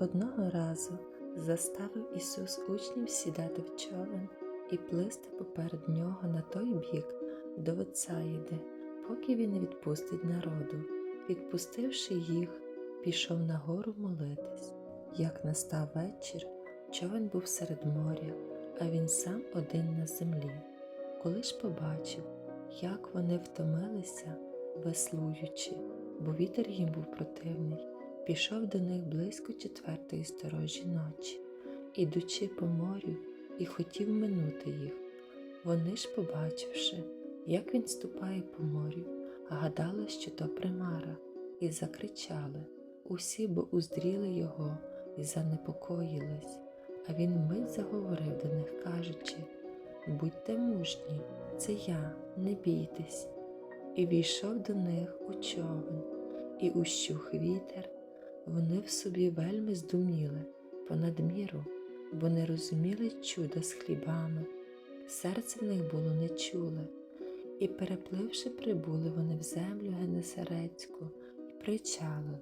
Одного разу заставив Ісус учнів сідати в човен і плисти поперед нього на той бік до Вецаїди, поки він не відпустить народу. Відпустивши їх, пішов на гору молитись. Як настав вечір, човен був серед моря, а він сам один на землі. Коли ж побачив, як вони втомилися, веслуючи, бо вітер їм був противний, пішов до них близько четвертої сторожі ночі, ідучи по морю, і хотів минути їх. Вони ж, побачивши, як він ступає по морю, гадали, що то примара, і закричали. Усі бо уздріли його і занепокоїлись, а він мить заговорив до них, кажучи Будьте мужні, це я, не бійтесь. І війшов до них у човен, і ущух вітер, вони в собі вельми здуміли понад міру, бо не розуміли чуда з хлібами, серце в них було нечуле, і, перепливши, прибули вони в землю Генесарецьку і причалили.